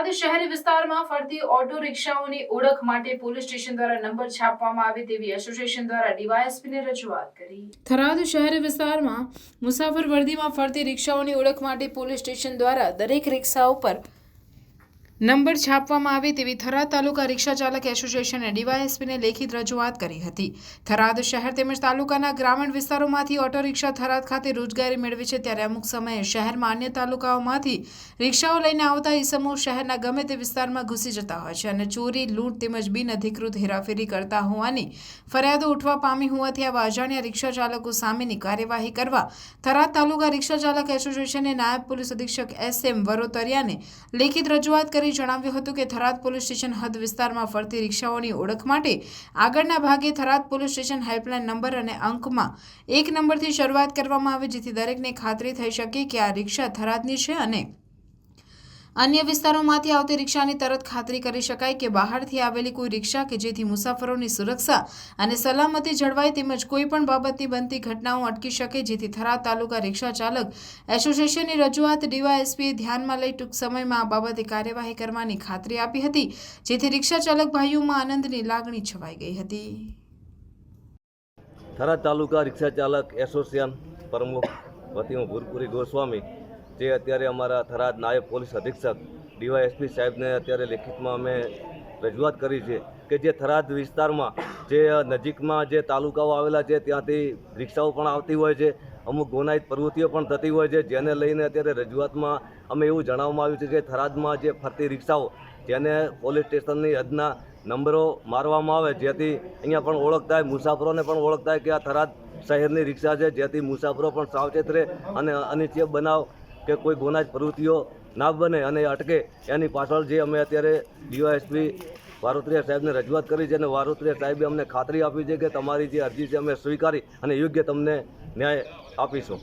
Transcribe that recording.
થરાદ શહેરી વિસ્તારમાં ફરતી ઓટો રિક્ષાઓની ઓળખ માટે પોલીસ સ્ટેશન દ્વારા નંબર છાપવામાં આવે તેવી એસોસિએશન દ્વારા ડીવાયએસપીને રજૂઆત કરી. થરાદ શહેરી વિસ્તારમાં મુસાફર વર્દીમાં ફરતી રિક્ષાઓની ઓળખ માટે પોલીસ સ્ટેશન દ્વારા દરેક રિક્ષાઓ પર નંબર છાપવામાં આવે તેવી થરાદ તાલુકા રિક્ષા ચાલક એસોસિએશને ડીવાયએસપીને લેખિત રજૂઆત કરી હતી. થરાદ શહેર તેમજ તાલુકાના ગ્રામીણ વિસ્તારોમાંથી ઓટો રિક્ષા થરાદ ખાતે રોજગારી મેળવે છે ત્યારે અમુક સમયે શહેરમાં અન્ય તાલુકાઓમાંથી રિક્ષાઓ લઈને આવતા ઈસમો શહેરના ગમે તે વિસ્તારમાં ઘૂસી જતા હોય છે અને ચોરી, લૂંટ તેમજ બિનઅધિકૃત હેરાફેરી કરતા હોવાની ફરિયાદો ઉઠવા પામી હોવાથી આવા અજાણ્યા રિક્ષા ચાલકો સામેની કાર્યવાહી કરવા થરાદ તાલુકા રિક્ષા ચાલક એસોસિએશને નાયબ પોલીસ અધિક્ષક એસ એમ વરોતરિયાને લેખિત રજૂઆત કરી જણાવ્યું હતું કે થરાદ પોલીસ સ્ટેશન હદ વિસ્તારમાં ફરતી રિક્ષાઓની ઓળખ માટે આગળના ભાગે Tharad police station helpline number અને અંકમાં એક નંબરથી શરૂઆત કરવામાં આવે, જેથી દરેકને ખાતરી થઈ શકે કે આ રિક્ષા થરાદની છે અને અન્ય વિસ્તારોમાંથી આવતી રિક્ષાની તરત ખાતરી કરી શકાય કે બહારથી આવેલી કોઈ રિક્ષા કે જેથી મુસાફરોની સુરક્ષા અને સલામતી જળવાય તેમજ કોઈપણ બાબતની બનતી ઘટનાઓ અટકી શકે જેથી થરાદ તાલુકા રિક્ષા ચાલક એસોસિએશનની રજૂઆત ડીવાયએસપીએ ધ્યાનમાં લઈ ટૂંક સમયમાં આ બાબતે કાર્યવાહી કરવાની ખાતરી આપી હતી, જેથી રિક્ષા ચાલક ભાઈઓમાં આનંદની લાગણી છવાઈ ગઈ હતી. થરાદ તાલુકા રિક્ષા ચાલક એસોસિએશન પ્રમુખ ભૂરપુરી ગોસ્વામી જે અત્યારે અમારા થરાદ નાયબ પોલીસ અધિક્ષક ડીવાયએસપી સાહેબને અત્યારે લેખિતમાં અમે રજૂઆત કરી છે કે જે થરાદ વિસ્તારમાં જે નજીકમાં જે તાલુકાઓ આવેલા છે, ત્યાંથી રિક્ષાઓ પણ આવતી હોય છે, અમુક ગુનાહિત પ્રવૃત્તિઓ પણ થતી હોય છે, જેને લઈને અત્યારે રજૂઆતમાં અમે એવું જણાવવામાં આવ્યું છે કે થરાદમાં જે ફરતી રિક્ષાઓ જેને પોલીસ સ્ટેશનની હદના નંબરો મારવામાં આવે, જેથી અહીંયા પણ ઓળખ થાય મુસાફરોને પણ ઓળખ થાય કે આ થરાદ શહેરની રિક્ષા છે, જેથી મુસાફરો પણ સાવચેત રહે અને અનિચ્છનીય બનાવ કે કોઈ ગુનાહિત પ્રવૃત્તિઓ ના બને અને અટકે, એની પાછળ જે અમે અત્યારે ડીવાયએસપી વારોત્રિયા સાહેબને રજૂઆત કરી છે અને વારોત્રિયા સાહેબે અમને ખાતરી આપી છે કે તમારી જે અરજી છે અમે સ્વીકારી અને યોગ્ય તમને ન્યાય આપીશું.